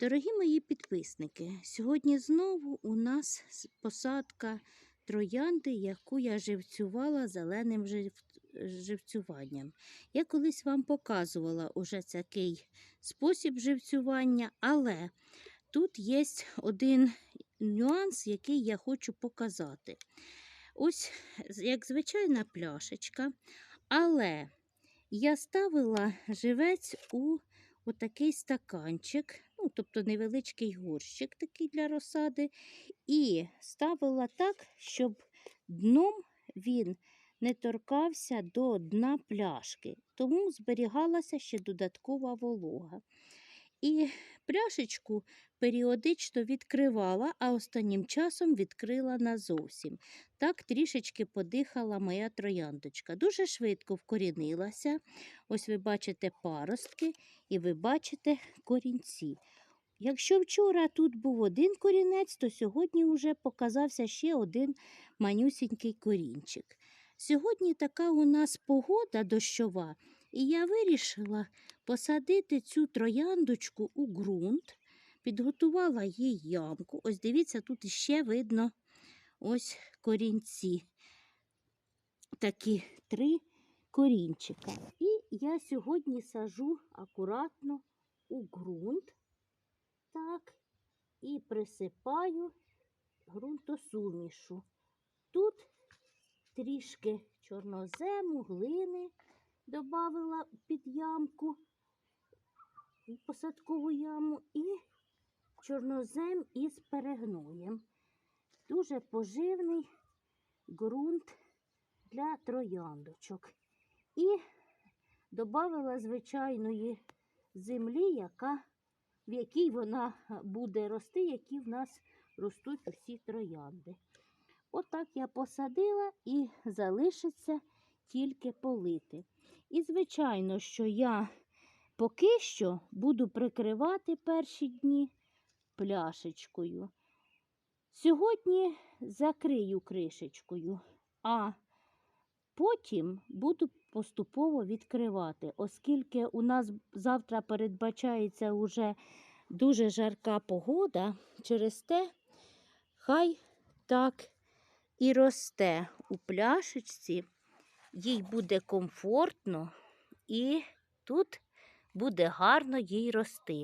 Дорогі мої підписники, сьогодні знову у нас посадка троянди, яку я живцювала зеленим живцюванням. Я колись вам показувала уже такий спосіб живцювання, але тут є один нюанс, який я хочу показати. Ось як звичайна пляшечка, але я ставила живець у отакий стаканчик, тобто невеличкий горщик такий для розсади, і ставила так, щоб дном він не торкався до дна пляшки, тому зберігалася ще додаткова волога. І пляшечку періодично відкривала, а останнім часом відкрила назовсім. Так трішечки подихала моя трояндочка. Дуже швидко вкорінилася. Ось ви бачите паростки і ви бачите корінці. Якщо вчора тут був один корінець, то сьогодні вже показався ще один манюсінький корінчик. Сьогодні така у нас погода дощова, і я вирішила посадити цю трояндочку у ґрунт, підготувала їй ямку. Ось дивіться, тут ще видно ось корінці. Такі три корінчика. І я сьогодні сажу акуратно у ґрунт. Так, і присипаю ґрунтосумішу. Тут трішки чорнозему, глини додавила під ямку, посадкову яму, і чорнозем із перегноєм. Дуже поживний ґрунт для трояндочок. І додавила звичайної землі, яка в якій вона буде рости, які в нас ростуть усі троянди. Отак я посадила і залишиться тільки полити. І, звичайно, що я поки що буду прикривати перші дні пляшечкою. Сьогодні закрию кришечкою, а потім буду поступово відкривати, оскільки у нас завтра передбачається уже дуже жарка погода, через те хай так і росте у пляшечці, їй буде комфортно і тут буде гарно їй рости.